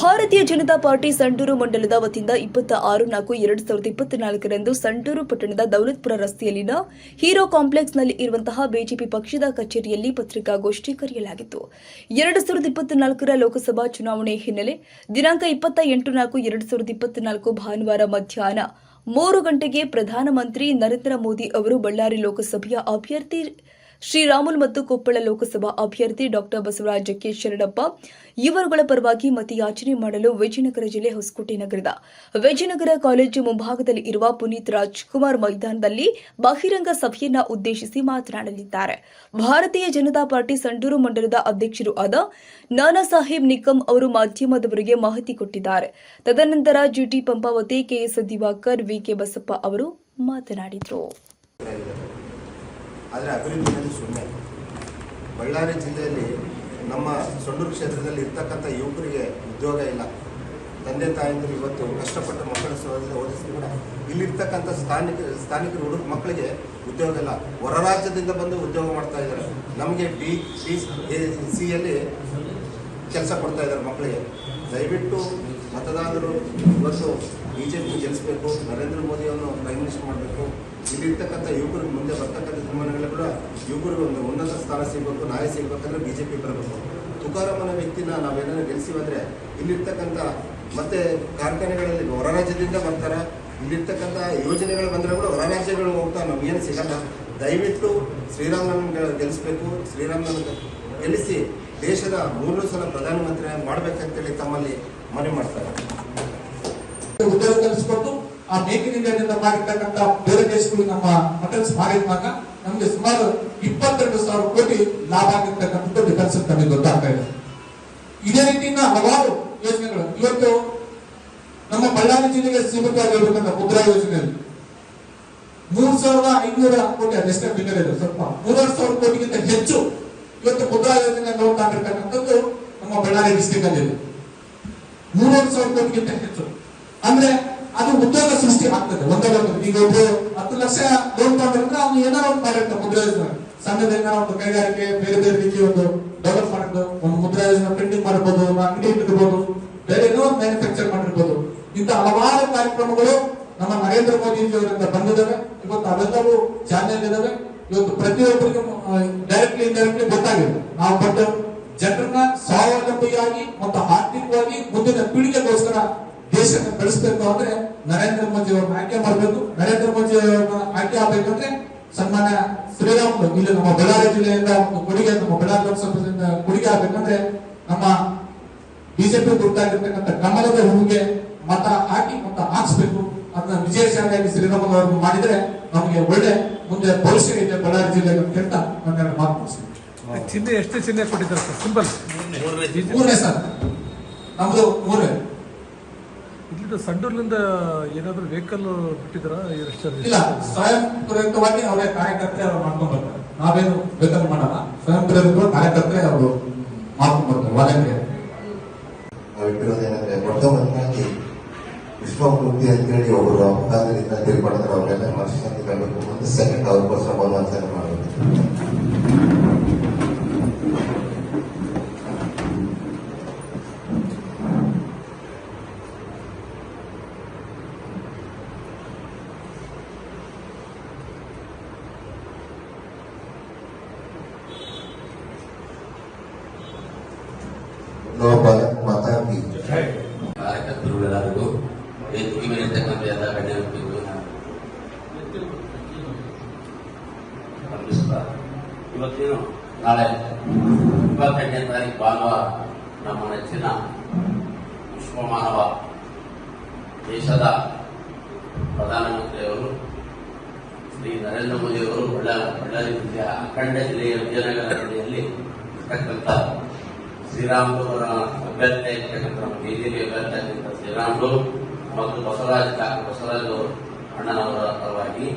ಭಾರತೀಯ ಜನತಾ ಪಾರ್ಟಿ ಸಂಡೂರು ಮಂಡಲದ ವತಿಯಿಂದ ಇಪ್ಪತ್ತ ಆರು ನಾಲ್ಕು ಎರಡು ಸಾವಿರದ ಇಪ್ಪತ್ನಾಲ್ಕರಂದು ಸಂಡೂರು ಪಟ್ಟಣದ ದೌಲತ್ಪುರ ರಸ್ತೆಯಲ್ಲಿನ ಹೀರೋ ಕಾಂಪ್ಲೆಕ್ಸ್ನಲ್ಲಿ ಇರುವಂತಹ ಬಿಜೆಪಿ ಪಕ್ಷದ ಕಚೇರಿಯಲ್ಲಿ ಪತ್ರಿಕಾಗೋಷ್ಠಿ ಕರೆಯಲಾಗಿತ್ತು. ಎರಡು ಸಾವಿರದ ಇಪ್ಪತ್ನಾಲ್ಕರ ಲೋಕಸಭಾ ಚುನಾವಣೆ ಹಿನ್ನೆಲೆ ದಿನಾಂಕ ಇಪ್ಪತ್ತ ಎಂಟು ನಾಲ್ಕು ಎರಡು ಸಾವಿರದ ಇಪ್ಪತ್ನಾಲ್ಕು ಭಾನುವಾರ ಮಧ್ಯಾಹ್ನ ಮೂರು ಗಂಟೆಗೆ ಪ್ರಧಾನಮಂತ್ರಿ ನರೇಂದ್ರ ಮೋದಿ ಅವರು ಬಳ್ಳಾರಿ ಲೋಕಸಭೆಯ ಅಭ್ಯರ್ಥಿ ಶ್ರೀರಾಮುಲು ಮತ್ತು ಕೊಪ್ಪಳ ಲೋಕಸಭಾ ಅಭ್ಯರ್ಥಿ ಡಾಕ್ಟರ್ ಬಸವರಾಜ ಕೆ ಶರಣಪ್ಪ ಇವರುಗಳ ಪರವಾಗಿ ಮತಯಾಚನೆ ಮಾಡಲು ವಿಜಯನಗರ ಜಿಲ್ಲೆ ಹೊಸಕೋಟೆ ನಗರದ ವಿಜಯನಗರ ಕಾಲೇಜು ಮುಂಭಾಗದಲ್ಲಿ ಇರುವ ಪುನೀತ್ ರಾಜ್ಕುಮಾರ್ ಮೈದಾನದಲ್ಲಿ ಬಹಿರಂಗ ಸಭೆಯನ್ನ ಉದ್ದೇಶಿಸಿ ಮಾತನಾಡಲಿದ್ದಾರೆ. ಭಾರತೀಯ ಜನತಾ ಪಾರ್ಟಿ ಸಂಡೂರು ಮಂಡಲದ ಅಧ್ಯಕ್ಷರು ಆದ ನಾನಾ ಸಾಹೇಬ್ ನಿಕಮ್ ಅವರು ಮಾಧ್ಯಮದವರಿಗೆ ಮಾಹಿತಿ ಕೊಟ್ಟಿದ್ದಾರೆ. ತದನಂತರ GT Pampavathi KS Divakar VK Basappa ಅವರು ಮಾತನಾಡಿದರು. ಆದರೆ ಅಭಿವೃದ್ಧಿಯಲ್ಲಿ ಸುಮ್ಮನೆ. ಬಳ್ಳಾರಿ ಜಿಲ್ಲೆಯಲ್ಲಿ ನಮ್ಮ ಸೊಂಡೂರು ಕ್ಷೇತ್ರದಲ್ಲಿ ಇರ್ತಕ್ಕಂಥ ಯುವಕರಿಗೆ ಉದ್ಯೋಗ ಇಲ್ಲ. ತಂದೆ ತಾಯಂದಿರು ಇವತ್ತು ಕಷ್ಟಪಟ್ಟು ಮಕ್ಕಳ ಸಹ ಓದಿಸಿ ಕೂಡ ಇಲ್ಲಿರ್ತಕ್ಕಂಥ ಸ್ಥಾನಿಕ, ಸ್ಥಾನಿಕರು ಹುಡುಗ ಮಕ್ಕಳಿಗೆ ಉದ್ಯೋಗ ಇಲ್ಲ. ಹೊರ ರಾಜ್ಯದಿಂದ ಬಂದು ಉದ್ಯೋಗ ಮಾಡ್ತಾ ಇದ್ದಾರೆ. ನಮಗೆ ಬಿ ಸಿ ಸಿಯಲ್ಲಿ ಕೆಲಸ ಕೊಡ್ತಾ ಇದ್ದಾರೆ ಮಕ್ಕಳಿಗೆ. ದಯವಿಟ್ಟು ಮತದಾರರು ಇವತ್ತು ಬಿ ಜೆ ಪಿ ಗೆಲ್ಲಿಸಬೇಕು ನರೇಂದ್ರ ಮೋದಿಯನ್ನು ಪ್ರೈಮ್ ಮಿನಿಸ್ಟರ್ ಮಾಡಬೇಕು. ಇಲ್ಲಿರ್ತಕ್ಕಂಥ ಯುವಕರಿಗೆ ಮುಂದೆ ಬರ್ತಕ್ಕಂಥ ತೀರ್ಮಾನಗಳು ಕೂಡ ಯುವಕರಿಗೆ ಒಂದು ಉನ್ನತ ಸ್ಥಾನ ಸಿಗಬೇಕು ನಾಯ ಸಿಗಬೇಕಂದ್ರೆ ಬಿ ಜೆ ಪಿ ಬರಬೇಕು. ತುಕಾರಾಮನ ವ್ಯಕ್ತಿನ ನಾವೇನಾದ್ರು ಗೆಲ್ಲಿಸಿವಂದ್ರೆ ಇಲ್ಲಿರ್ತಕ್ಕಂಥ ಮತ್ತೆ ಕಾರ್ಖಾನೆಗಳಲ್ಲಿ ಹೊರ ರಾಜ್ಯದಿಂದ ಬರ್ತಾರೆ. ಇಲ್ಲಿರ್ತಕ್ಕಂಥ ಯೋಜನೆಗಳು ಬಂದರೆ ಕೂಡ ಹೊರ ರಾಜ್ಯಗಳು ಹೋಗ್ತಾ ನಮಗೇನು ಸಿಗಲ್ಲ. ದಯವಿಟ್ಟು ಶ್ರೀರಾಮನ ಗೆಲ್ಲಿಸ್ಬೇಕು ಶ್ರೀರಾಮನ ಗೆಲ್ಲಿಸಿ ದೇಶದ ಮೂರು ಸಲ ಪ್ರಧಾನಮಂತ್ರಿ ಮಾಡಬೇಕಂತೇಳಿ ತಮ್ಮಲ್ಲಿ ಮನವಿ ಮಾಡ್ತಾರೆ. ಉದ್ಯೋಗ ಕಲ್ಪಿಸ್ಕೊಟ್ಟು ಆ ಮೇಕ್ ಇನ್ ಇಂಡಿಯಾದಿಂದ ಮಾಡಿರ್ತಕ್ಕಂಥ ಬೇರೆ ದೇಶಗಳು ನಮ್ಮ ಮಟನ್ಸ್ ಮಾಡಿದಾಗ ನಮಗೆ ಸುಮಾರು ಇಪ್ಪತ್ತೆರಡು ಸಾವಿರ ಕೋಟಿ ಲಾಭ ಆಗಿರ್ತಕ್ಕಂಥದ್ದು ಡಿಫೆನ್ಸ್ ನಮಗೆ ಗೊತ್ತಾಗ್ತಾ ಇದೆ. ಇದೇ ರೀತಿಯಿಂದ ಹಲವಾರು ಯೋಜನೆಗಳು. ಇವತ್ತು ನಮ್ಮ ಬಳ್ಳಾರಿ ಜಿಲ್ಲೆಗೆ ಸೀಮಿತವಾಗಿರ್ಬೇಕಂತ ಮುದ್ರಾ ಯೋಜನೆಯಲ್ಲಿ ಮೂರ್ ಸಾವಿರದ ಐನೂರ ಕೋಟಿ ಅದೆಷ್ಟೇ ಫಿಗರ್ ಇದೆ ಸ್ವಲ್ಪ ಮೂರುವರೆ ಸಾವಿರ ಕೋಟಿಗಿಂತ ಹೆಚ್ಚು ಇವತ್ತು ಮುದ್ರಾ ಯೋಜನೆ ನೋಡ್ತಾ ಇರ್ತಕ್ಕಂಥದ್ದು ನಮ್ಮ ಬಳ್ಳಾರಿ ಡಿಸ್ಟಿಕ್ ಅಲ್ಲಿ ಇದೆ ಸಾವಿರ ಕೋಟಿಗಿಂತ ಹೆಚ್ಚು. ಅಂದ್ರೆ ಅದು ಉದ್ಯೋಗ ಸೃಷ್ಟಿ ಆಗ್ತದೆ. ಒಂದೇ ಒಂದು ಈಗ ಒಂದು ಹತ್ತು ಲಕ್ಷ ಲೋನ್ ತಗೊಂಡ್ರೆ ಅವ್ನು ಏನೋ ಒಂದು ಮಾಡಿರ್ತ ಮುದ್ರಾ ಯೋಜನೆ. ಸಣ್ಣದ ಏನಾರ ಒಂದು ಕೈಗಾರಿಕೆ, ಬೇರೆ ಬೇರೆ ರೀತಿ ಒಂದು ಡೆವಲಪ್ ಮಾಡೋದು ಒಂದು ಮುದ್ರಾ ಯೋಜನೆ ಪ್ರಿಂಟಿಂಗ್ ಮಾಡ್ಬೋದು, ಒಂದು ಅಂಗಡಿ ಇಟ್ಟಿರ್ಬೋದು ಬೇರೆ ಏನೋ ಒಂದು ಮ್ಯಾನುಫ್ಯಾಕ್ಚರ್ ಮಾಡಿರ್ಬೋದು. ಇಂಥ ಹಲವಾರು ಕಾರ್ಯಕ್ರಮಗಳು ನಮ್ಮ ನರೇಂದ್ರ ಮೋದಿ ಅವರಿಂದ ಬಂದಿದ್ದಾವೆ ಇವತ್ತು ಅವೆಲ್ಲವೂ ಚಾನೆಲ್ ಇದಾವೆ ಇವತ್ತು ಪ್ರತಿಯೊಬ್ಬರಿಗೂ ಡೈರೆಕ್ಟ್ಲಿ ಇಂಡೈರೆಕ್ಟ್ಲಿ ಗೊತ್ತಾಗಿದೆ. ನಾವು ಬಟ್ ಜನರನ್ನ ಸ್ವಾವಲಂಬಿಯಾಗಿ ಮತ್ತು ಆರ್ಥಿಕವಾಗಿ ಮುಂದಿನ ಪೀಳಿಗೆಗೋಸ್ಕರ ದೇಶನ ಬೆಳೆಸಬೇಕು ಅಂದ್ರೆ ನರೇಂದ್ರ ಮೋದಿ ಅವ್ರನ್ನ ಆಯ್ಕೆ ಮಾಡಬೇಕು. ನರೇಂದ್ರ ಮೋದಿ ಅವ್ರನ್ನ ಆಯ್ಕೆ ಆಗ್ಬೇಕಂದ್ರೆ ಸನ್ಮಾನ್ಯ ಶ್ರೀರಾಮ್ ಇಲ್ಲಿ ನಮ್ಮ ಬಳ್ಳಾರಿ ಜಿಲ್ಲೆಯಿಂದ ಒಂದು ಕೊಡುಗೆ ನಮ್ಮ ಬಳ್ಳಾರಿ ಲೋಕಸಭೆಯಿಂದ ಕೊಡುಗೆ ಆಗ್ಬೇಕಂದ್ರೆ ನಮ್ಮ ಬಿಜೆಪಿ ಗುರುತಾಗಿರ್ತಕ್ಕಂಥ ಕಮಲದ ಹೂವಿಗೆ ಮತ ಹಾಕಿ ಮತ ಹಾಕ್ಸ್ಬೇಕು ಅದನ್ನ ವಿಜಯಶಾಲಿಯಾಗಿ ಶ್ರೀರಾಮುಲು ಅವರು ಮಾಡಿದ್ರೆ ನಮಗೆ ಒಳ್ಳೆ ಮುಂದೆ ಭವಿಷ್ಯ ಇದೆ ಬಳ್ಳಾರಿ ಜಿಲ್ಲೆ ಅಂತ ಹೇಳ್ತಾ ನನ್ನ ಮಾತು ಮುಗಿಸ್ತೀನಿ. ಚಿಹ್ನೆ ಎಷ್ಟು ಚಿಹ್ನೆ ಕೊಟ್ಟಿದ್ದಾರೆ ಸರ್? ಸಿಂಪಲ್. ಮೂರನೇ ಸರ್. ನಮ್ದು ಮೂರನೇ. ಇಲ್ಲಿಂದ ಸಂಡೂರ್ಲಿಂದ ಏನಾದ್ರು ವೆಹಿಕಲ್ ಬಿಟ್ಟಿದ್ರ ಇಲ್ಲ ಸ್ವಯಂ ಪ್ರೇರಿತವಾಗಿ ಅವರೇ ಕಾರ್ಯಕರ್ತರೆ ಅವ್ರು ಮಾಡ್ಕೊಂಡು ಬರ್ತಾರೆ. ನಾವೇನು ವೇತನ ಮಾಡಲ್ಲ. ಸ್ವಯಂ ಪ್ರೇರಿತ ಕಾರ್ಯಕರ್ತರೆ ಅವರು ಮಾಡ್ಕೊಂಡು ಬರ್ತಾರೆ ವಾಲಂಟಿಯರ್ ನಾವಿಟ್ಟಿರೋದೇನಂದ್ರೆ ಮೊಟ್ಟ ಮೊದಲಾಗಿ ವಿಶ್ವಮೂರ್ತಿ ಅಂತೇಳಿ ಒಬ್ಬರು ಅಪಘಾತದಿಂದ ಅವರೆಲ್ಲ ಮನಸ್ಸಿನಲ್ಲಿ ಒಂದು ಸೆಕೆಂಡ್ ಅವ್ರಿಗೋಸ್ಕರ ಮನೋವಂಚನೆ ಮಾಡಬೇಕು ಲೋ ಮಾತಾಡಿ ಕಾರ್ಯಕರ್ತರುಗಳೆಲ್ಲರಿಗೂ ಇವತ್ತೇನು ನಾಳೆ ಇಪ್ಪತ್ತೆಂಟನೇ ತಾರೀಕು ಭಾನುವಾರ ನಮ್ಮ ನೆಚ್ಚಿನ ವಿಶ್ವಮಾನವ ದೇಶದ ಪ್ರಧಾನಮಂತ್ರಿಯವರು ಶ್ರೀ ನರೇಂದ್ರ ಮೋದಿಯವರು ಬಳ್ಳಾರಿ ಬಳ್ಳಾರಿ ಜಿಲ್ಲೆಯ ಅಖಂಡ ಜಿಲ್ಲೆಯ ವಿಜಯನಗರ ಜಿಲ್ಲೆಯಲ್ಲಿ ಇರ್ತಕ್ಕಂಥ ಶ್ರೀರಾಮುಲು ಅವರ ಅಭ್ಯರ್ಥಿ ಆಗಿರ್ತಕ್ಕಂಥ ಬಿಜೆಪಿ ಅಭ್ಯರ್ಥಿ ಆಗಿರ್ತಕ್ಕಂಥ ಶ್ರೀರಾಮುಲು ಮತ್ತು ಬಸವರಾಜ್ ಬಸವರಾಜ್ ಅಣ್ಣನವರ ಪರವಾಗಿ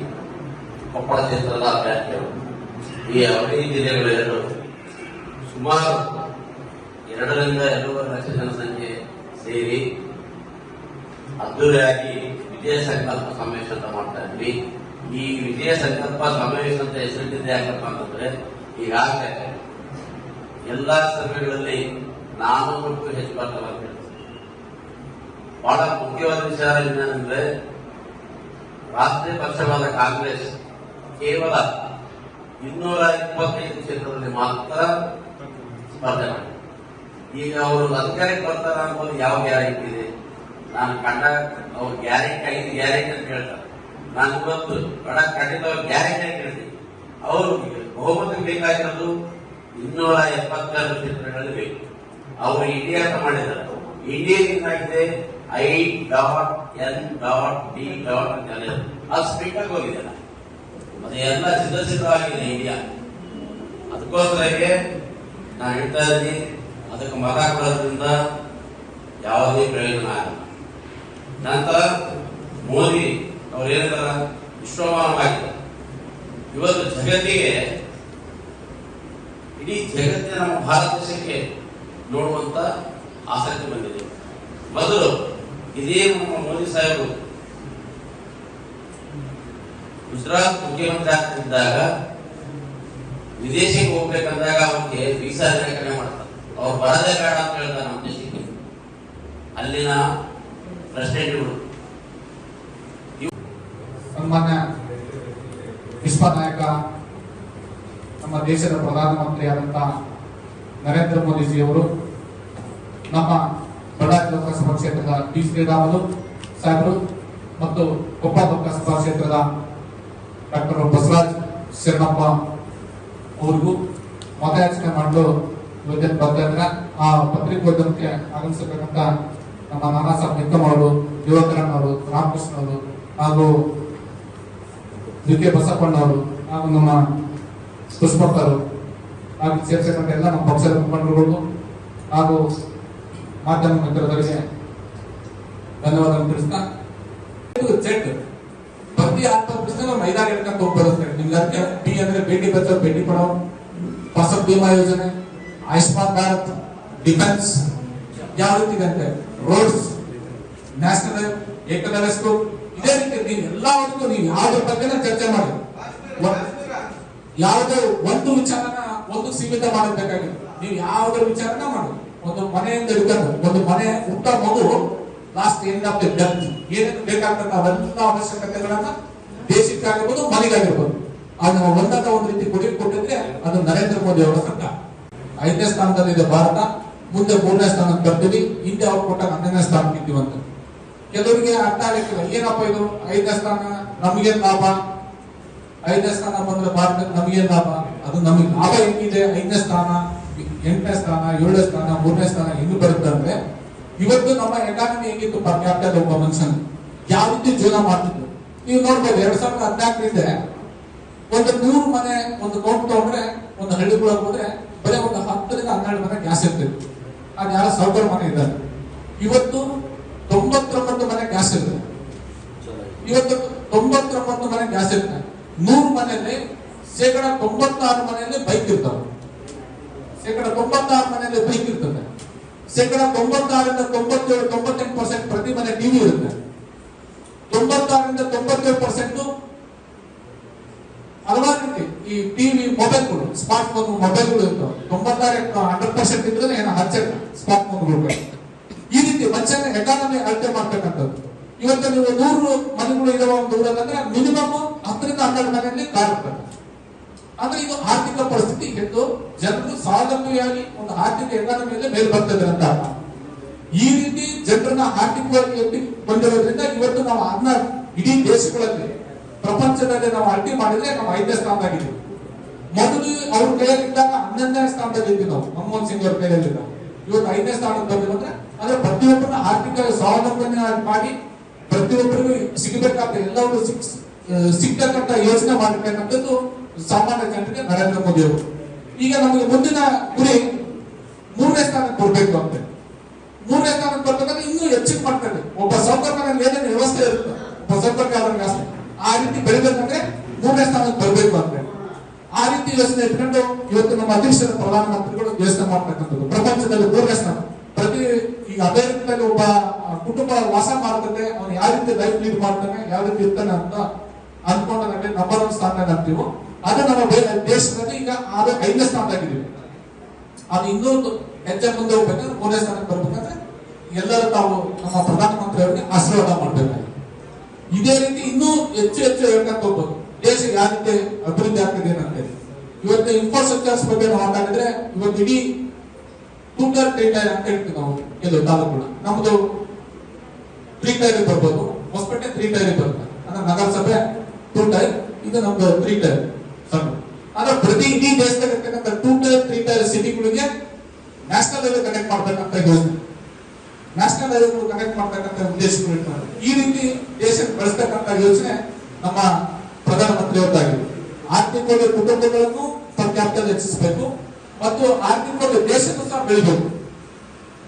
ಕೊಪ್ಪಳ ಕ್ಷೇತ್ರದ ಅಭ್ಯರ್ಥಿಗಳು ಈ ಅವಳಿ ಜಿಲ್ಲೆಗಳೆರಡು ಸುಮಾರು ಎರಡರಿಂದ ಎರಡೂವರೆ ಲಕ್ಷ ಜನಸಂಖ್ಯೆ ಸೇರಿ ಅದ್ದೂರಿಯಾಗಿ ವಿಜಯ ಸಂಕಲ್ಪ ಸಮಾವೇಶ ಅಂತ ಮಾಡ್ತಾ ಇದ್ವಿ. ಈ ವಿಜಯ ಸಂಕಲ್ಪ ಸಮಾವೇಶ ಅಂತ ಹೆಸರಿಟ್ಟಿದ್ದೆ ಯಾಕಪ್ಪ ಅಂತಂದ್ರೆ, ಈಗಾಗಲೇ ಎಲ್ಲಾ ಸರ್ವೆಗಳಲ್ಲಿ ನಾನು ಅಂತ ಹೇಳ್ತೀವಿ. ಬಹಳ ಮುಖ್ಯವಾದ ವಿಚಾರ ಏನಂದ್ರೆ, ರಾಷ್ಟ್ರೀಯ ಪಕ್ಷವಾದ ಕಾಂಗ್ರೆಸ್ ಕೇವಲ ಇನ್ನೂರ ಇಪ್ಪತ್ತೈದು ಕ್ಷೇತ್ರದಲ್ಲಿ ಮಾತ್ರ ಸ್ಪರ್ಧೆ ಮಾಡಿದೆ. ಈಗ ಅವರು ಅಧಿಕಾರಕ್ಕೆ ಬರ್ತಾರ ಅನ್ನೋದು ಯಾವ ಗ್ಯಾರಂಟಿ ಇದೆ? ನಾನು ಕಂಡ ಅವ್ರು ಗ್ಯಾರಂಟಿ ಐದು ಗ್ಯಾರಂಟಿ ಅಂತ ಹೇಳ್ತಾರೆ. ನಾನು ಇವತ್ತು ಬಡ ಖಂಡಿತ ಗ್ಯಾರಂಟಿ ಅಂತ ಹೇಳ್ತೀನಿ. ಅವರು ಬಹುಮತ ಬೇಕಾಗಿರೋದು ಇನ್ನೂರ ಎಪ್ಪತ್ತಾರು ಕ್ಷೇತ್ರಗಳಲ್ಲಿ ಬೇಕು ಅವರು ಇಂಡಿಯಾ ಅಂತ ಮಾಡಿದ್ದಾರೆ. ಇಂಡಿಯಾ ಏನಾಗಿದೆ I dot N dot D dot ಅಂತ. ಅದು ಸ್ಪೀಡ್ ಆಗಿ ಹೋಗಿದೆ. ಅದು ಎಲ್ಲ ಸಿದ್ಧ ಸಿದ್ಧವಾಗಿದೆ ಇಂಡಿಯಾ. ಅದಕ್ಕೋಸ್ಕರಕ್ಕೆ ನಾನು ಹೇಳ್ತಾ ಇದ್ದೀನಿ, ಅದಕ್ಕೆ ಮತ ಕೊಡೋದ್ರಿಂದ ಯಾವುದೇ ಪ್ರಯೋಜನ ಆಗಲ್ಲ. ನಂತರ ಮೋದಿ ಅವ್ರು ಹೇಳಿದಾರ ವಿಶ್ವಮಾನವಾಗಿದೆ. ಇವತ್ತು ಜಗತ್ತಿಗೆ ಇಡೀ ಜಗತ್ತಿನ ನಮ್ಮ ಭಾರತ ದೇಶಕ್ಕೆ ನೋಡುವಂತ ಆಸಕ್ತಿ ಬಂದಿದೆ. ಮೊದಲು ಇದೇ ನಮ್ಮ ಮೋದಿ ಸಾಹೇಬರು ಗುಜರಾತ್ ಮುಖ್ಯಮಂತ್ರಿ ಆಗ್ತಿದ್ದಾಗ ವಿದೇಶಕ್ಕೆ ಹೋಗ್ಬೇಕಂದಾಗ ಅವ್ರಿಗೆ ವೀಸಾ ನಿರಾಕರಣೆ ಮಾಡ್ತಾರೆ. ಅವ್ರು ಬರದೇ ಬೇಡ ಅಂತ ಹೇಳ್ತಾರೆ ನಮ್ಮ ದೇಶಕ್ಕೆ. ಅಲ್ಲಿನ ಪ್ರೆಸಿಡೆಂಟ್ಗಳು ಸನ್ಮಾನ್ಯ ವಿಶ್ವ ನಾಯಕ ನಮ್ಮ ದೇಶದ ಪ್ರಧಾನಮಂತ್ರಿಯಾದಂತಹ ನರೇಂದ್ರ ಮೋದಿಜಿಯವರು, ನಮ್ಮ ಬಳ್ಳಾರಿ ಲೋಕಸಭಾ ಕ್ಷೇತ್ರದ ಡಿ. ಶ್ರೀರಾಮುಲು ಸಾಹೇಬರು ಮತ್ತು ಕೊಪ್ಪ ಲೋಕಸಭಾ ಕ್ಷೇತ್ರದ ಡಾಕ್ಟರ್ ಬಸವರಾಜ್ ಶರಣಪ್ಪ ಅವ್ರಿಗೂ ಮತಯಾಚನೆ ಮಾಡಲು ಇವತ್ತೇನು ಬರ್ತಾ ಆ ಪತ್ರಿಕೋದ್ಯಮಕ್ಕೆ ಆಗಮಿಸಬೇಕಂತ ನಮ್ಮ ನಾನಾ ಸಾಹೇಬ್ ನಿಕ್ಕಮ್ ಅವರು ಯುವಕರಣ್ಣ ಅವರು, ರಾಮಕೃಷ್ಣ ಅವರು ಹಾಗೂ ಡಿ. ಕೆ. ಬಸಪ್ಪಣ್ಣ ಅವರು ಹಾಗೂ ನಮ್ಮ ಪುಷ್ಪಕ್ಕರು ಹಾಗೂ ಸೇರಿಸತಕ್ಕಂಥ ಎಲ್ಲ ನಮ್ಮ ಪಕ್ಷದ ಮುಖಂಡರುಗಳು ಹಾಗೂ ಮಾಧ್ಯಮ ಮಿತ್ರರಿಗೆ ಧನ್ಯವಾದ ತಿಳಿಸ್ತಾ. ಜೆಟ್. ಪ್ರತಿ ಹತ್ತು ಪ್ರಶ್ನೆ ನಾವು ಮೈದಾನ ಹಿಡ್ಕೊಂತ ಹೋಗ್ಬರುತ್ತೆ ನಿಮ್ಗೆ ಅದಕ್ಕೆ ಬಿ ಅಂದ್ರೆ ಭೇಟಿ ಬಚಾವ್ ಭೇಟಿ ಪಡೋ ಫಸಲ್ ಭೀಮಾ ಯೋಜನೆ, ಆಯುಷ್ಮಾನ್ ಭಾರತ್, ಡಿಫೆನ್ಸ್, ಯಾವ ರೀತಿ ಇದೆ ಅಂದ್ರೆ ರೋಡ್ಸ್, ನ್ಯಾಷನಲ್ ಏಕತಾ ಸ್ಕೂಲ್ ಇದೇ ರೀತಿ ನೀವು ಎಲ್ಲದಕ್ಕೂ ನೀವು ಯಾವ್ದ್ರ ಬಗ್ಗೆ ಚರ್ಚೆ ಮಾಡಿ. ಯಾವುದೋ ಒಂದು ವಿಚಾರನ ಒಂದು ಸೀಮಿತ ಮಾಡಬೇಕಾಗಿಲ್ಲ ನೀವು ಯಾವುದೇ ವಿಚಾರನ ಮಾಡಿ. ಒಂದು ಮನೆಯಿಂದ ಹಿಡ್ಕೊಂಡು ಒಂದು ಮನೆ ಹುಟ್ಟ ಮಗು last end of the death ಏನೇನು ಬೇಕಾಗ್ತದೆ ಅವೆಲ್ಲ ಅವಶ್ಯಕತೆಗಳನ್ನ ದೇಶಕ್ಕಾಗಿರ್ಬೋದು, ಮನೆಗಾಗಿರ್ಬೋದು. ಅದನ್ನ ಒಂದಲ್ಲ ಒಂದು ರೀತಿ ಕೊಡಿ ಕೊಟ್ಟಿದ್ರೆ ಅದು ನರೇಂದ್ರ ಮೋದಿ ಅವರ ಸರ್ಕಾರ ಐದನೇ ಸ್ಥಾನದಲ್ಲಿದೆ ಭಾರತ, ಮುಂದೆ ಮೂರನೇ ಸ್ಥಾನಕ್ಕೆ ಬರ್ತೀವಿ. ಹಿಂದೆ ಅವ್ರು ಕೊಟ್ಟ ಹನ್ನೊಂದನೇ ಸ್ಥಾನಕ್ಕೆ ಇದ್ದೀವಂತ ಕೆಲವರಿಗೆ ಅರ್ಥ ಆಗಲಿಕ್ಕಿಲ್ಲ. ಏನಪ್ಪ ಇದು? ಐದನೇ ಸ್ಥಾನ, ನಮ್ಗೇನ್ ಲಾಭ? ಐದನೇ ಸ್ಥಾನ ಬಂದ್ರೆ ಭಾರತಕ್ಕೆ ನಮಗೇನ್ ಲಾಭ? ಅದು ನಮಗೆ. ಲಾಭ ಹೆಂಗಿದೆ? ಐದನೇ ಸ್ಥಾನ ಎಂಟನೇ ಸ್ಥಾನ ಏಳನೇ ಸ್ಥಾನ ಮೂರನೇ ಸ್ಥಾನ ಹೆಂಗ್ ಬರುತ್ತೆ ಅಂದ್ರೆ ಇವತ್ತು ನಮ್ಮ ಎಕಾನಮಿ ಹೆಂಗಿತ್ತು ಪರ್ ಕ್ಯಾಪಿಟಲ್ ಒಬ್ಬ ಮನುಷ್ಯನ. ಯಾವ ರೀತಿ ಜೀವನ ಮಾಡ್ತಿದ್ರು? ನೀವು ನೋಡ್ಬೋದು ಎರಡ್ ಸಾವಿರದ ಹದಿನಾಲ್ಕರಿಂದ ಒಂದು ನೂರು ಮನೆ ಒಂದು ಕೋಟ್ ತಗೊಂಡ್ರೆ ಒಂದು ಹಳ್ಳಿಗಳಿಗೆ ಹೋದ್ರೆ ಬರೀ ಒಂದು ಹತ್ತರಿಂದ ಹನ್ನೆರಡು ಮನೆ ಗ್ಯಾಸ್ ಇರ್ತಿತ್ತು ಅದು ಯಾರ ಸೌಕರ್ಯ ಮನೆ ಇದ್ದಾರೆ. ಇವತ್ತು ತೊಂಬತ್ತೊಂಬತ್ತು ಮನೆ ಗ್ಯಾಸ್ ಇರ್ತದೆ. ಇವತ್ತು ತೊಂಬತ್ತೊಂಬತ್ತು ಮನೆ ಗ್ಯಾಸ್ ಇರುತ್ತೆ ನೂರು ಮನೆಯಲ್ಲಿ ಶೇಕಡ ತೊಂಬತ್ತಾರು ಮನೆಯಲ್ಲಿ ಬೈಕ್ ಇರ್ತವೆ ಶೇಕಡ ತೊಂಬತ್ತಾರು ಮನೆಯಲ್ಲಿ ಬೈಕ್ ಇರ್ತದೆ. ಶೇಕಡ ತೊಂಬತ್ತಾರರಿಂದ ತೊಂಬತ್ತೇಳು, ತೊಂಬತ್ತೆಂಟು ಪರ್ಸೆಂಟ್ ಪ್ರತಿ ಮನೆ ಟಿವಿ ಇರುತ್ತೆ. ತೊಂಬತ್ತಾರರಿಂದ ತೊಂಬತ್ತೇಳು ಪರ್ಸೆಂಟ್ ಹಲವಾರು ರೀತಿ ಈ ಟಿವಿ ಮೊಬೈಲ್ಗಳು ಸ್ಮಾರ್ಟ್ ಫೋನ್ ಮೊಬೈಲ್ಗಳು ಇರ್ತವೆ. ತೊಂಬತ್ತಾರು ಹಂಡ್ರೆಡ್ ಪರ್ಸೆಂಟ್ ಇದ್ರೆ ಏನೋ ಹಚ್ಚ ಸ್ಮಾರ್ಟ್ ಫೋನ್ಗಳು ಈ ರೀತಿ ಮನುಷ್ಯನ ಎಕಾನಮಿ ಅಳತೆ ಮಾಡ್ತಕ್ಕಂಥದ್ದು. ಇವತ್ತು ನೀವು ನೂರು ಮನೆಗಳು ಇರುವ ಒಂದು ಊರಲ್ಲಂದ್ರೆ ಮಿನಿಮಮ್ ಹತ್ತರಿಂದ ಹನ್ನೆರಡು ಮನೆಯಲ್ಲಿ ಕಾರ್ ಅಂದ್ರೆ ಇದು ಆರ್ಥಿಕ ಪರಿಸ್ಥಿತಿ ಎಂದು ಜನರು ಸ್ವಾವಲಂಬಿಯಾಗಿ ಒಂದು ಆರ್ಥಿಕ ಎಕಾನಮಿಯಲ್ಲಿ ಮೇಲೆ ಬರ್ತದೆ ಅಂತ ಈ ರೀತಿ ಜನರನ್ನ ಆರ್ಥಿಕವಾಗಿ ಎತ್ತಿ ಬಂದಿರೋದ್ರಿಂದ ಇವತ್ತು ನಾವು ಅನ್ನ ಇಡೀ ದೇಶಗಳಲ್ಲಿ, ಪ್ರಪಂಚದಲ್ಲಿ ನಾವು ಅಡ್ಡಿ ಮಾಡಿದ್ರೆ ನಾವು ಐದನೇ ಸ್ಥಾನದಾಗಿದ್ದೀವಿ ಮೊದಲು ಅವ್ರ ಕೈಯಲ್ಲಿದ್ದಾಗ ಹನ್ನೊಂದನೇ ಸ್ಥಾನದಲ್ಲಿ ಇದ್ವಿ ನಾವು, ಮನಮೋಹನ್ ಸಿಂಗ್ ಅವ್ರ ಕೈಯಲ್ಲಿದ್ದ. ಇವತ್ತು ಐದನೇ ಸ್ಥಾನಕ್ಕೆ ಬಂದಿವಿ ಅಂದ್ರೆ ಅಂದ್ರೆ ಪ್ರತಿಯೊಬ್ಬರನ್ನ ಆರ್ಥಿಕ ಸ್ವಾವಲಂಬನೆ ಮಾಡಿ ಪ್ರತಿಯೊಬ್ಬರಿಗೂ ಸಿಗಬೇಕಾದ ಎಲ್ಲವೂ ಸಿಕ್ ಸಿಕ್ಕಂತ ಯೋಚನೆ ಮಾಡಬೇಕಂತದ್ದು ಸಾಮಾನ್ಯ ಜನರಿಗೆ ನರೇಂದ್ರ ಮೋದಿ ಅವರು. ಈಗ ನಮಗೆ ಮುಂದಿನ ಗುರಿ ಮೂರನೇ ಸ್ಥಾನಕ್ಕೆ ಬರಬೇಕು ಅಂತ. ಮೂರನೇ ಸ್ಥಾನಕ್ಕೆ ಬರ್ಬೇಕಂದ್ರೆ ಇನ್ನೂ ಹೆಚ್ಚಿಗೆ ಮಾಡ್ತಾರೆ. ಒಬ್ಬ ಸೌಕರ್ಯ ಏನೇನು ವ್ಯವಸ್ಥೆ ಇರುತ್ತೆ, ಒಬ್ಬ ಸೌಕರ್ಯ ಆ ರೀತಿ ಬೆಳಿಬೇಕಂದ್ರೆ ಮೂರನೇ ಸ್ಥಾನಕ್ಕೆ ಬರಬೇಕು ಅಂತ. ಆ ರೀತಿ ಯೋಚನೆ ಇಟ್ಕೊಂಡು ಇವತ್ತು ನಮ್ಮ ಅಧ್ಯಕ್ಷರ ಪ್ರಧಾನಮಂತ್ರಿಗಳು ಯೋಚನೆ ಮಾಡ್ತಕ್ಕಂಥದ್ದು ಪ್ರಪಂಚದಲ್ಲಿ ಮೂರನೇ ಸ್ಥಾನ. ಪ್ರತಿ ಈಗ ಅಮೆರಿಕದಲ್ಲಿ ಒಬ್ಬ ಆ, ಕುಟುಂಬ ವಾಸ ಮಾಡ್ತಾನೆ ಅವನು ಯಾವ ರೀತಿ ಲೈಫ್ ಲೀಡ್ ಮಾಡ್ತಾನೆ ಯಾವ ರೀತಿ ಇರ್ತಾನೆ ಅಂತ ಅನ್ಕೊಂಡಾಗ ನಂಬರ್ ಒನ್ ಸ್ಥಾನದಲ್ಲಿ ಅಂತೀವಿ ಅದು ನಮ್ಮ ದೇಶದಲ್ಲಿ ಈಗ ಆದ ಐದನೇ ಸ್ಥಾನದಾಗಿದ್ದೀವಿ ಅದು ಇನ್ನೊಂದು ಹೆಜ್ಜೆ ಮುಂದೆ ಹೋಗ್ಬೇಕಾದ್ರೆ ಮೂರನೇ ಸ್ಥಾನಕ್ಕೆ ಬರ್ಬೇಕಂದ್ರೆ ಎಲ್ಲರೂ ತಾವು ನಮ್ಮ ಪ್ರಧಾನಮಂತ್ರಿ ಅವರಿಗೆ ಆಶೀರ್ವಾದ ಮಾಡಬೇಕಾಗಿದೆ ಇದೇ ರೀತಿ ಇನ್ನೂ ಹೆಚ್ಚು ಹೆಚ್ಚು ಹೇಳ್ಕೊಂತ ಹೋಗ್ಬೋದು. ದೇಶ ಯಾವ ರೀತಿ ಅಭಿವೃದ್ಧಿ ಆಗ್ತಿದೆ ಅಂತೇಳಿ ಇವತ್ತು ಇನ್ಫ್ರಾಸ್ಟ್ರಕ್ಚರ್ಸ್ ಬಗ್ಗೆ ಮಾತಾಡಿದ್ರೆ ಇವತ್ತು ಇಡೀ ಟೂ ಟೈರ್ ತ್ರೀ ಟೈರ್ ಅಂತ ಹೇಳ್ತೀವಿ ನಾವು ಕೆಲವು ತಾಲೂಕುಗಳು ನಮ್ದು ತ್ರೀ ಟೈರ್ ಬರ್ಬೋದು. ಹೊಸಪೇಟೆ ತ್ರೀ ಟೈರ್ ಬರುತ್ತೆ. ಅಂದ್ರೆ ನಗರಸಭೆ ಟೂ ಟೈರ್ ಇದು ನಮ್ದು ತ್ರೀ ಟೈರ್ ಸಣ್ಣ. ಅಂದ್ರೆ ಪ್ರತಿ ಇಡೀ ದೇಶದಲ್ಲಿ ಇರ್ತಕ್ಕಂಥ ಟೂ ಟೈರ್ ತ್ರೀ ಟೈರ್ ಸಿಟಿಗಳಿಗೆ ನ್ಯಾಷನಲ್ ಹೈವೇ ಕನೆಕ್ಟ್ ಮಾಡ್ತಕ್ಕಂಥ ಯೋಜನೆ. ನ್ಯಾಷನಲ್ ಹೈವೇಗಳು ಕನೆಕ್ಟ್ ಮಾಡ್ತಕ್ಕಂಥ ಉದ್ದೇಶಗಳು ಇಟ್ಕೊಂಡು ಈ ರೀತಿ ದೇಶಕ್ಕೆ ಬಳಸ್ತಕ್ಕಂಥ ಯೋಜನೆ ನಮ್ಮ ಪ್ರಧಾನಮಂತ್ರಿ ಅವರಾಗಿದೆ ಆರ್ಥಿಕವಾಗಿ ಕುಟುಂಬಗಳನ್ನು ಕ್ಯಾಪಿಟಲ್ ಹೆಚ್ಚಿಸಬೇಕು. ಮತ್ತು ಆರ್ಥಿಕವಾಗಿ ದೇಶಕ್ಕೂ ಸಹ ಬೆಳಿಬೇಕು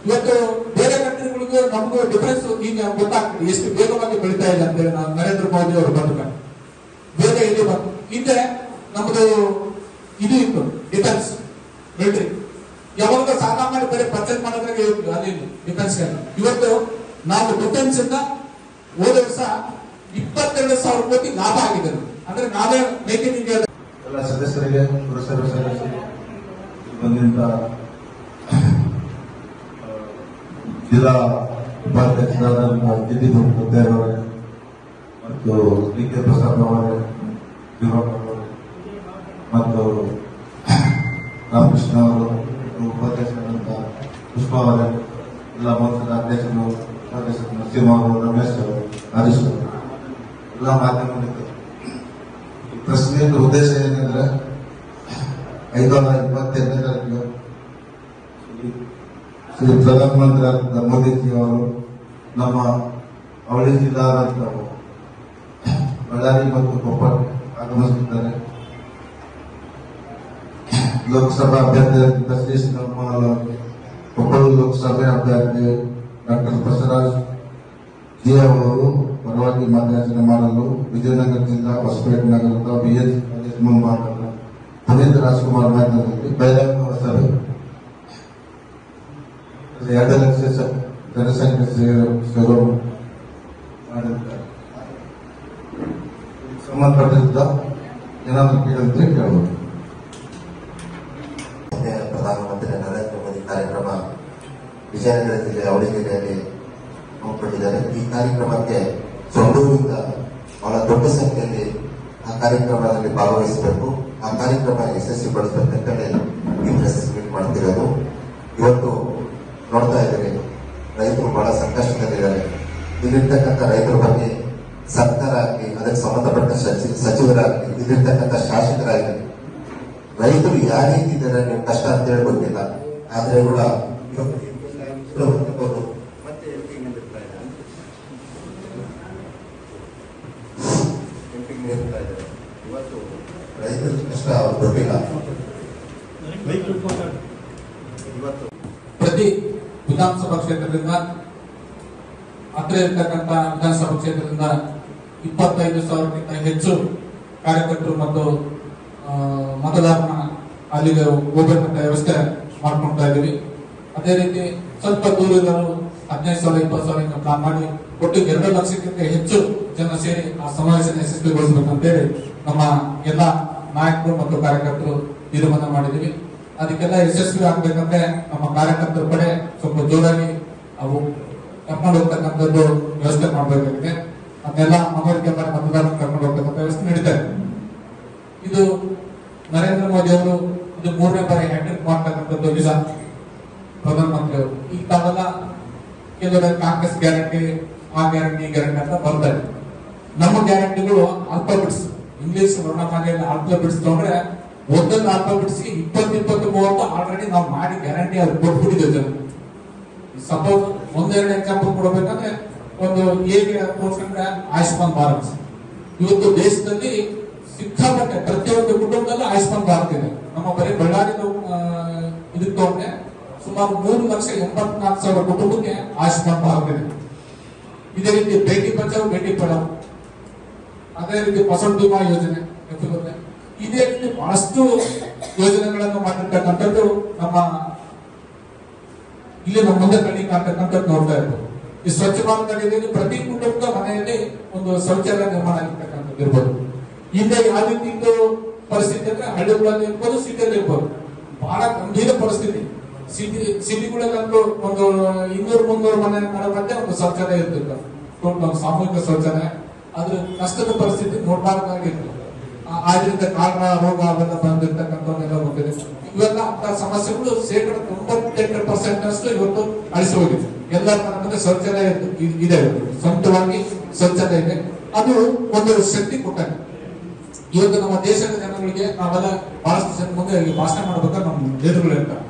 ಇವತ್ತು ಬೇರೆ ಕಂಟ್ರಿಗಳಿಗೂ ನಮಗೂ ಡಿಫರೆನ್ಸ್ ಈಗ ಗೊತ್ತಾಗ್ತದೆ. ಎಷ್ಟು ವೇಗವಾಗಿ ಬೆಳೀತಾ ಇಲ್ಲ ಅಂತ ನಾವು ನರೇಂದ್ರ ಮೋದಿ ಅವರು ಬಂದ ಬೇಗ ಇಲ್ಲಿ ಬಂತು ಹಿಂದೆ ನಮ್ದು ಇದು ಇತ್ತು ಡಿಫೆನ್ಸ್ ಮಿಲಿಟರಿ ಯಾವಾಗ ಸಾಮಾನ್ಯ ಬೇರೆ ಪರ್ಚೇಸ್ ಮಾಡೋದ್ರಾಗೆ ಇತ್ತು ಅಲ್ಲಿ ಡಿಫೆನ್ಸ್ ಇವತ್ತು ನಾವು ಡಿಫೆನ್ಸ್ ಇಂದ ಹೋದ ವರ್ಷ ಇಪ್ಪತ್ತೆರಡು ಸಾವಿರ ಕೋಟಿ ಲಾಭ ಆಗಿದೆ ಅಂದ್ರೆ ನಾವೇ ಮೇಕ್ ಇನ್ ಇಂಡಿಯಾ ಎಲ್ಲ ಸದಸ್ಯರಿಗೆ ಜಿಲ್ಲಾ ಉಪಾಧ್ಯಕ್ಷರಾದ ನಮ್ಮ ಅವರೇ ಮತ್ತು ಡಿ ಕೆ ಪ್ರಸಾದ್ ಅವರೇ ವಿರೋಧ ಮತ್ತು ರಾಮಕೃಷ್ಣ ಅವರು ಉಪಾಧ್ಯಕ್ಷರಾದಂಥ ಪುಷ್ಪ ಅವರೇ, ಎಲ್ಲ ಮೊತ್ತದ ಅಧ್ಯಕ್ಷರು ಸದಸ್ಯರು ನರಸಿಂಹ ಅವರು, ರಮೇಶ್ ಅವರು ಹರೀಶ್ ಅವರು ಎಲ್ಲ ಮಾಧ್ಯಮ. ಪ್ರಶ್ನೆಯ ಉದ್ದೇಶ ಏನೆಂದ್ರೆ ಐದರ ಇಪ್ಪತ್ತೆರಡನೇ ತಾರೀಕು ಶ್ರೀ ಪ್ರಧಾನಮಂತ್ರಿ ಆದ ಮೋದಿಜಿ ಅವರು ನಮ್ಮ ಅವಳಿ ಜಿಲ್ಲಾಡಳಿತ ಬಳ್ಳಾರಿ ಮತ್ತು ಕೊಪ್ಪಳ ಆಗಮಿಸುತ್ತಿದ್ದಾರೆ ಲೋಕಸಭಾ ಅಭ್ಯರ್ಥಿ ಶ್ರೀ ಶ್ರೀರಾಮಮೋಹನ್ ಅವರಿಗೆ ಕೊಪ್ಪಳ ಲೋಕಸಭೆ ಅಭ್ಯರ್ಥಿ ಡಾಕ್ಟರ್ ಬಸವರಾಜ್ ಜಿ ಅವರು ಪರವಾಗಿ ಮಾರ್ಗದರ್ಶನ ಮಾಡಲು ವಿಜಯನಗರ ಹೊಸಪೇಟೆ ನಗರದ ಬಿಎಸ್ ಮುಂಭಾಗದ ಪುನೀತ್ ರಾಜ್ಕುಮಾರ್ ಮೈದಾನದಲ್ಲಿ ಬಹಿರಂಗ ಸಭೆ ಎರಡು ಲಕ್ಷ ಜನಸಂಖ್ಯೆ ಸೇರು ಸೇರೋ ಮಾಡಿದ್ದಾರೆ. ಸಂಬಂಧಪಟ್ಟಿದ್ದ ಏನಾದರೂ ಕೇಳಿದ್ರೆ ಕೇಳಬಹುದು ಪ್ರಧಾನಮಂತ್ರಿ ನರೇಂದ್ರ ಮೋದಿ ಕಾರ್ಯಕ್ರಮ ವಿಜಯನಗರ ಜಿಲ್ಲೆ ಅವಳಿಗೆರೆಯಲ್ಲಿ ಹಮ್ಮಿಕೊಂಡಿದ್ದಾರೆ. ಈ ಕಾರ್ಯಕ್ರಮಕ್ಕೆ ಸಂಡೂರಿಂದ ಬಹಳ ದೊಡ್ಡ ಸಂಖ್ಯೆಯಲ್ಲಿ ಆ ಕಾರ್ಯಕ್ರಮದಲ್ಲಿ ಭಾಗವಹಿಸಬೇಕು. ಆ ಕಾರ್ಯಕ್ರಮ ಯಶಸ್ವಿಗೊಳಿಸಬೇಕಂತೇಳಿ ಈ ಪ್ರೆಸ್ ಮೀಟ್ ಮಾಡ್ತಿರೋದು. ಇವತ್ತು ನೋಡ್ತಾ ಇದ್ದೀರಿ ರೈತರು ಬಹಳ ಸಂಕಷ್ಟದಲ್ಲಿದ್ದಾರೆ. ಇಲ್ಲಿರ್ತಕ್ಕಂಥ ರೈತರ ಬಗ್ಗೆ ಸರ್ಕಾರ ಆಗಲಿ, ಅದಕ್ಕೆ ಸಂಬಂಧಪಟ್ಟ ಸಚಿವ ಸಚಿವರಾಗಲಿ, ಇಲ್ಲಿರ್ತಕ್ಕಂಥ ಶಾಸಕರಾಗಲಿ, ರೈತರು ಯಾವ ರೀತಿ ಇದ್ದಾರೆ ನೀವು ಕಷ್ಟ ಅಂತ ಹೇಳಿ ಗೊತ್ತಿಲ್ಲ ಆದ್ರೆ ಕೂಡ ಮತ್ತೆ ರೈತರ ಕಷ್ಟ ಅವ್ರು ಗೊತ್ತಿಲ್ಲ ಇವತ್ತು ಪ್ರತಿ ವಿಧಾನಸಭಾ ಕ್ಷೇತ್ರದಿಂದ ಹತ್ರ ಇರ್ತಕ್ಕಂಥ ವಿಧಾನಸಭಾ ಕ್ಷೇತ್ರದಿಂದ ಇಪ್ಪತ್ತೈದು ಸಾವಿರಕ್ಕಿಂತ ಹೆಚ್ಚು ಕಾರ್ಯಕರ್ತರು ಮತ್ತು ಮತದಾರನ ಅಲ್ಲಿಗೆ ಹೋಗ್ಬೇಕಂತ ವ್ಯವಸ್ಥೆ ಮಾಡ್ಕೊಳ್ತಾ ಇದ್ದೀವಿ. ಅದೇ ರೀತಿ ಸ್ವಲ್ಪ ದೂರ ಇರೋರು ಹದಿನೈದು ಸಾವಿರ ಇಪ್ಪತ್ತು ಸಾವಿರ ಪ್ಲಾನ್ ಮಾಡಿ ಒಟ್ಟು ಎರಡು ಲಕ್ಷಕ್ಕಿಂತ ಹೆಚ್ಚು ಜನ ಸೇರಿ ಆ ಸಮಾವೇಶನ ಯಶಸ್ವಿಗೊಳಿಸಬೇಕಂತೇಳಿ ನಮ್ಮ ಎಲ್ಲ ನಾಯಕರು ಮತ್ತು ಕಾರ್ಯಕರ್ತರು ತೀರ್ಮಾನ ಮಾಡಿದ್ದೀವಿ. ಅದಕ್ಕೆಲ್ಲ ಯಶಸ್ವಿ ಆಗ್ಬೇಕಂದ್ರೆ ನಮ್ಮ ಕಾರ್ಯಕರ್ತರ ಕಡೆ ಸ್ವಲ್ಪ ಜೋರಾಗಿ ಅವು ಕರ್ಕೊಂಡು ಹೋಗ್ತಕ್ಕಂಥದ್ದು ವ್ಯವಸ್ಥೆ ಮಾಡಬೇಕಾಗಿದೆ. ಅದನ್ನೆಲ್ಲ ಮನವರಿಕೆ ಮಾಡಿ ಮತದಾರನ ಕರ್ಕೊಂಡು ಹೋಗ್ತಕ್ಕಂಥ ವ್ಯವಸ್ಥೆ ನಡೀತಾ ಇದೆ. ನರೇಂದ್ರ ಮೋದಿ ಅವರು ಇದು ಮೂರನೇ ಬಾರಿ ಹ್ಯಾಟ್ರಿಕ್ ಮಾಡ್ತಕ್ಕಂಥದ್ದು ನಿಜ. ಪ್ರಧಾನಮಂತ್ರಿ ಅವರು. ಈ ತಾವೆಲ್ಲ ಕೆಲವರ ಕಾಂಗ್ರೆಸ್ ಗ್ಯಾರಂಟಿ, ಆ ಗ್ಯಾರಂಟಿ ಗ್ಯಾರಂಟಿ ಅಂತ ಬರ್ತಾರೆ ನಮ್ಮ ಗ್ಯಾರಂಟಿಗಳು ಆಲ್ಫಾಬಿಟ್ಸ್ ಇಂಗ್ಲಿಷ್ ವರ್ಣಮಾಲೆಯಲ್ಲಿ ಆಲ್ಫಾಬಿಟ್ಸ್ ಒಂದನ್ನು ಒಂದೊಂದು ಬಿಡಿಸಿ ಇಪ್ಪತ್ತು ಇಪ್ಪತ್ತು, ಮೂವತ್ತು ಆಲ್ರೆಡಿ ನಾವು ಮಾಡಿ ಗ್ಯಾರಂಟಿ ಅವ್ರು ಕೊಟ್ಬಿಟ್ಟಿದ್ದೇವೆ ಜನ. ಸಪೋಸ್ ಒಂದೆರಡು ಎಕ್ಸಾಂಪಲ್ ಕೊಡಬೇಕಂದ್ರೆ ಒಂದು ಹೇಗೆ ತೋರ್ಸ್ಕೊಂಡ್ರೆ ಆಯುಷ್ಮಾನ್ ಭಾರತ್. ಇವತ್ತು ದೇಶದಲ್ಲಿ ಸಿಕ್ಕಾಪಟ್ಟೆ ಪ್ರತಿಯೊಂದು ಕುಟುಂಬದಲ್ಲೂ ಆಯುಷ್ಮಾನ್ ಭಾರತ್ ಇದೆ. ನಮ್ಮ ಬರೀ ಬಳ್ಳಾರಿ ಇದಕ್ಕೆ ತಗೊಂಡ್ರೆ ಸುಮಾರು ಮೂರು ಲಕ್ಷ ಎಂಬತ್ನಾಲ್ಕು ಸಾವಿರ ಕುಟುಂಬಕ್ಕೆ ಆಯುಷ್ಮಾನ್ ಭಾರತ್ ಇದೆ. ಇದೇ ರೀತಿ ಭೇಟಿ ಬಚಾವ್ ಭೇಟಿ ಪಡಾವ್? ಅದೇ ರೀತಿ ಫಸಲ್ ಬಿಮಾ ಯೋಜನೆ ಗೊತ್ತಿರುತ್ತೆ. ಇದೇ ರೀತಿ ಬಹಳಷ್ಟು ಯೋಜನೆಗಳನ್ನು ಮಾಡಿರ್ತಕ್ಕಂಥದ್ದು ನಮ್ಮ ಇಲ್ಲಿ ನಮ್ಮ ಮುಂದೆ ಕಣ್ಣಿ ಕಾಣ್ತಕ್ಕಂಥದ್ದು ನೋಡ್ತಾ ಇರ್ಬೋದು. ಈ ಸ್ವಚ್ಛ ಭಾರತ ಅಡಿಯಲ್ಲಿ ಪ್ರತಿ ಕುಟುಂಬದ ಮನೆಯಲ್ಲಿ ಒಂದು ಶೌಚಾಲಯ ನಿರ್ಮಾಣ ಆಗಿರ್ತಕ್ಕಂಥದ್ದು ಇರ್ಬೋದು. ಹಿಂದೆ ಯಾವ ರೀತಿ ಪರಿಸ್ಥಿತಿ ಅಂದ್ರೆ ಹಳ್ಳಿಗಳಲ್ಲಿ ಇರ್ಬೋದು, ಸಿಟಿಯಲ್ಲಿ ಇರ್ಬೋದು. ಬಹಳ ಗಂಭೀರ ಪರಿಸ್ಥಿತಿ. ಸಿಟಿ ಸಿಟಿಗಳಲ್ಲಂತೂ ಒಂದು ಇನ್ನೂರು ಮುನ್ನೂರು ಮನೆ ಮಧ್ಯೆ ಒಂದು ಶೌಚಾಲಯ ಇರ್ತಿತ್ತು ಸಾಮೂಹಿಕ ಶೌಚಾಲಯ. ಅದ್ರ ಕಷ್ಟದ ಪರಿಸ್ಥಿತಿ ನೋಡ್ಬಾರ್ದಾಗಿತ್ತು. ಆದ್ರಿಂದ ಕಾರಣ, ರೋಗ ಅವೆಲ್ಲ ಬಂದಿರ್ತಕ್ಕಂಥವನ್ನೆಲ್ಲ ಹೋಗಿದೆ. ಇವೆಲ್ಲ ಅಂತ ಸಮಸ್ಯೆಗಳು ಶೇಕಡ ತೊಂಬತ್ತೆಂಟು ಪರ್ಸೆಂಟ್ ಅಷ್ಟು ಇವತ್ತು ಅಳಿಸಿ ಹೋಗಿದೆ. ಎಲ್ಲ ಮುಂದೆ ಶೌಚಾಲಯ ಇದೆ. ಸ್ವಂತವಾಗಿ ಸ್ವಚ್ಛತೆ ಇದೆ. ಅದು ಒಂದು ಶಕ್ತಿ ಕೊಟ್ಟಂಗೆ ಇವತ್ತು ನಮ್ಮ ದೇಶದ ಜನಗಳಿಗೆ ನಾವೆಲ್ಲ ಬಹಳಷ್ಟು ಜನ ಮುಂದೆ ಭಾಷಣ ಮಾಡ್ಬೇಕಾದ್ರೆ ನಮ್ಮ ಎದುರುಗಳು ಇರ್ತಾರೆ.